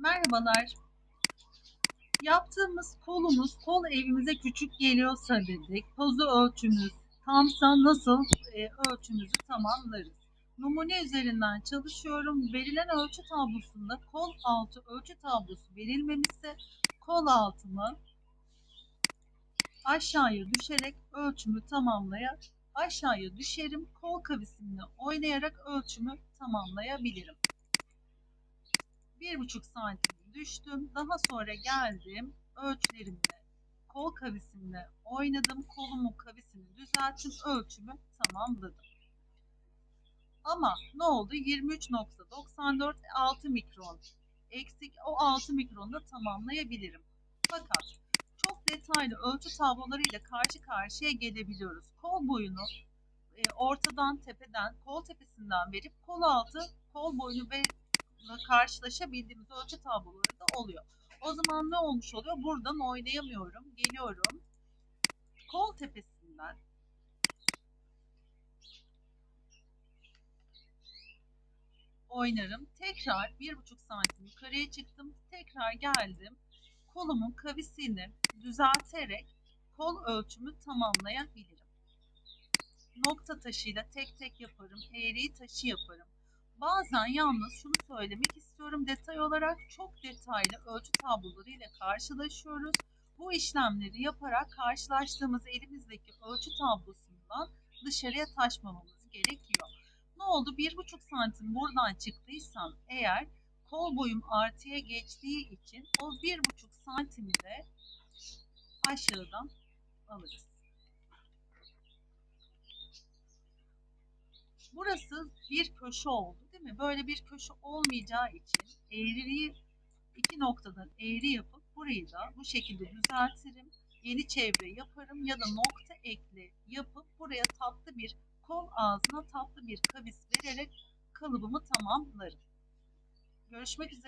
Merhabalar. Yaptığımız kolumuz kol evimize küçük geliyorsa dedik. Pozu ölçümüz tamsa nasıl e, ölçümüzü tamamlarız? Numune üzerinden çalışıyorum. Verilen ölçü tablosunda kol altı ölçü tablosu verilmemişse kol altımı aşağıya düşerek ölçümü tamamlaya aşağıya düşerim. Kol kavisimle oynayarak ölçümü tamamlayabilirim. 1,5 santim düştüm. Daha sonra geldim. Ölçülerimle kol kavisimle oynadım. Kolumun kavisini düzelttim. Ölçümü tamamladım. Ama ne oldu? 23.94 6 mikron eksik. O 6 mikronu da tamamlayabilirim. Fakat çok detaylı ölçü tablolarıyla karşı karşıya gelebiliyoruz. Kol boyunu e, ortadan tepeden kol tepesinden verip kol altı kol boyunu ve karşılaşabildiğimiz ölçü tabloları da oluyor. O zaman ne olmuş oluyor? Buradan oynayamıyorum. Geliyorum. Kol tepesinden oynarım. Tekrar 1,5 santim yukarıya çıktım. Tekrar geldim. Kolumun kavisini düzelterek kol ölçümü tamamlayabilirim. Nokta taşıyla tek tek yaparım. Eğriyi taşı yaparım. Bazen yalnız şunu söylemek istiyorum. Detay olarak çok detaylı ölçü tabloları ile karşılaşıyoruz. Bu işlemleri yaparak karşılaştığımız elimizdeki ölçü tablosundan dışarıya taşmamamız gerekiyor. Ne oldu? 1,5 santim buradan çıktıysam eğer kol boyum artıya geçtiği için o 1,5 santimi de aşağıdan alırız. Burası bir köşe oldu değil mi? Böyle bir köşe olmayacağı için eğriliği iki noktadan eğri yapıp burayı da bu şekilde düzeltirim. Yeni çevre yaparım ya da nokta ekli yapıp buraya tatlı bir kol ağzına tatlı bir kavis vererek kalıbımı tamamlarım. Görüşmek üzere.